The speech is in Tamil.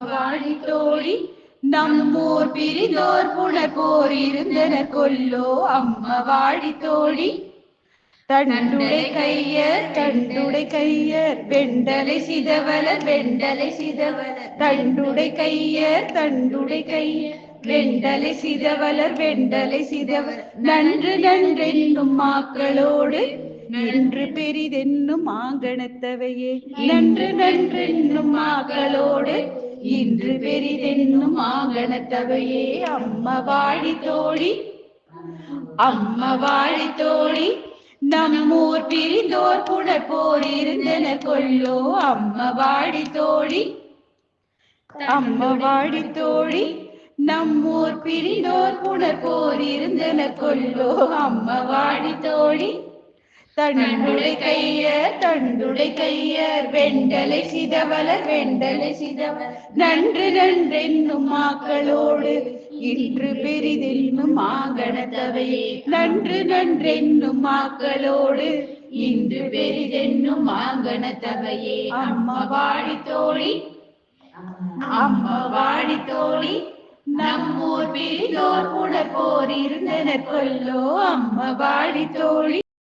வாழி தோழி நம்மூர் பிரிந்தோர் புணர்போர் இருந்தனர் கொல்லோ. அம்மா வாழி தோழி தண்டுடை கையர் தண்டுடை கையர் வெண்டலை சிதவலர் வெண்டலை சிதவலர். தண்டுடை கையர் தண்டுடை கையர் வெண்டலை சிதவலர் வெண்டலை சிதவர் நன்று நன்றென்னும் மாக்களோடு நன்று பெரிதென்னும் ஆங்கணத்தவையே. நன்று நன்றென்னும் மாக்களோடு இன்று பெரிதென்னும் மாங்கணத்தவையே அம்ம வாழி தோழி அம்ம வாழி தோழி நம்மூர் பிரிந்தோர் புணர்போர் இருந்தன கொள்ளோ அம்ம வாடி தோழி அம்ம வாடி தோழி நம்மூர் பிரிந்தோர் புணர்போர் இருந்தன கொள்ளோ அம்ம வாடி தோழி தன்னுடைய கையர் தண்டுடை கையர் வெண்டலை சிதவலர் வெண்டலை சிதவலர். நன்று நன்றென்னும் மாக்களோடு இன்று பெரிதென்னும் மாகணத்தவை நன்று நன்றென்னும் மாக்களோடு இன்று பெரிதென்னும் மாங்கணத்தவையே அம்மா வாடி தோழி அம்மா வாடி தோழி நம்மூர் பிரிதோர் புணர்போர் இருந்தனர் கொல்லோ. அம்மா வாடி தோழி